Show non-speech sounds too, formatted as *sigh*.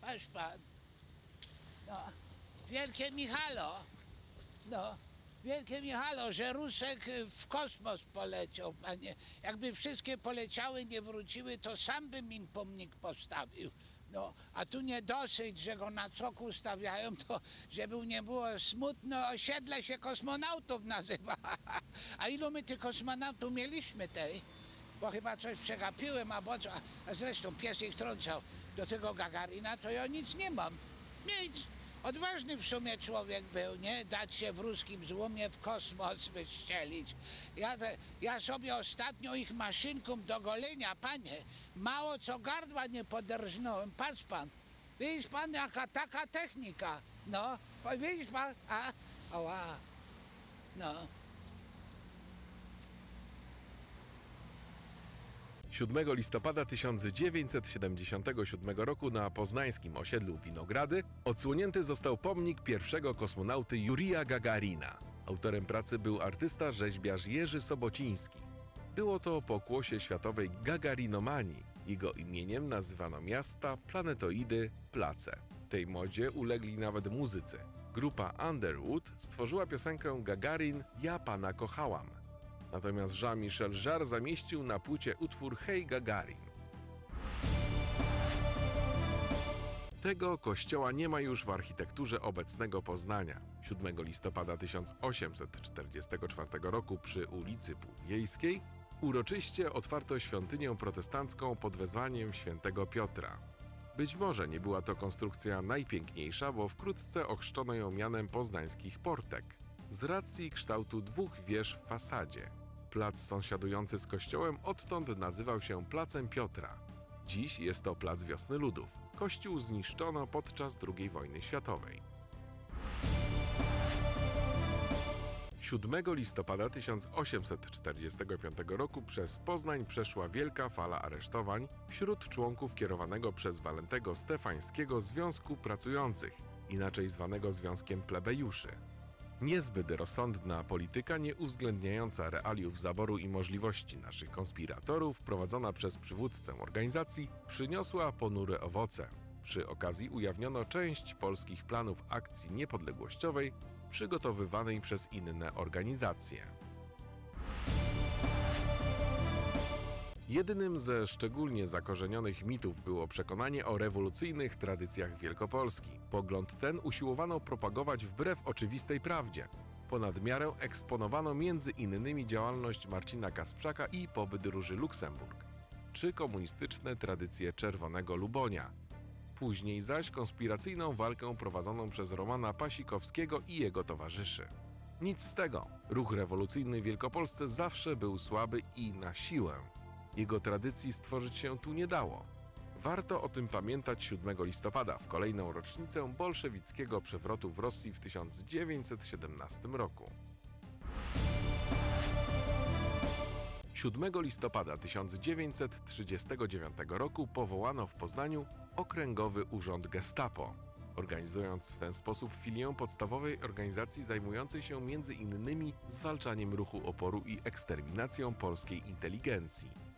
patrz pan. No, wielkie Michalo. No, wielkie Michalo, że Rusek w kosmos poleciał, panie. Jakby wszystkie poleciały, nie wróciły, to sam bym im pomnik postawił. No, a tu nie dosyć, że go na coku stawiają, *laughs* to żeby nie było smutno, osiedle się kosmonautów nazywa. *laughs* A ilu my tych kosmonautów mieliśmy tej? Bo chyba coś przegapiłem, albo co. A zresztą pies ich trącał do tego Gagarina, to ja nic nie mam. Nic. Odważny w sumie człowiek był, nie? Dać się w ruskim złomie w kosmos wystrzelić. Ja, ja sobie ostatnio ich maszynką do golenia, panie, mało co gardła nie poderżnąłem. Patrz pan. Widzisz pan, jaka taka technika. No, widzisz pan? A, ała. No. 7 listopada 1977 roku na poznańskim osiedlu Winogrady odsłonięty został pomnik pierwszego kosmonauty Jurija Gagarina. Autorem pracy był artysta rzeźbiarz Jerzy Sobociński. Było to pokłosie światowej gagarinomanii. Jego imieniem nazywano miasta, planetoidy, place. Tej modzie ulegli nawet muzycy. Grupa Underwood stworzyła piosenkę Gagarin Ja Pana kochałam. Natomiast Jean-Michel Jarre zamieścił na płycie utwór Hej Gagarin. Tego kościoła nie ma już w architekturze obecnego Poznania. 7 listopada 1844 roku przy ulicy Półwiejskiej uroczyście otwarto świątynię protestancką pod wezwaniem świętego Piotra. Być może nie była to konstrukcja najpiękniejsza, bo wkrótce ochrzczono ją mianem poznańskich portek. Z racji kształtu dwóch wież w fasadzie. Plac sąsiadujący z kościołem odtąd nazywał się Placem Piotra. Dziś jest to Plac Wiosny Ludów. Kościół zniszczono podczas II wojny światowej. 7 listopada 1845 roku przez Poznań przeszła wielka fala aresztowań wśród członków kierowanego przez Walentego Stefańskiego Związku Pracujących, inaczej zwanego Związkiem Plebejuszy. Niezbyt rozsądna polityka, nie uwzględniająca realiów zaboru i możliwości naszych konspiratorów, prowadzona przez przywódcę organizacji, przyniosła ponure owoce. Przy okazji ujawniono część polskich planów akcji niepodległościowej przygotowywanej przez inne organizacje. Jednym ze szczególnie zakorzenionych mitów było przekonanie o rewolucyjnych tradycjach Wielkopolski. Pogląd ten usiłowano propagować wbrew oczywistej prawdzie. Ponad miarę eksponowano między innymi działalność Marcina Kasprzaka i pobyt Róży Luksemburg, czy komunistyczne tradycje Czerwonego Lubonia. Później zaś konspiracyjną walkę prowadzoną przez Romana Pasikowskiego i jego towarzyszy. Nic z tego. Ruch rewolucyjny w Wielkopolsce zawsze był słaby i na siłę. Jego tradycji stworzyć się tu nie dało. Warto o tym pamiętać 7 listopada, w kolejną rocznicę bolszewickiego przewrotu w Rosji w 1917 roku. 7 listopada 1939 roku powołano w Poznaniu Okręgowy Urząd Gestapo, organizując w ten sposób filię podstawowej organizacji zajmującej się m.in. zwalczaniem ruchu oporu i eksterminacją polskiej inteligencji.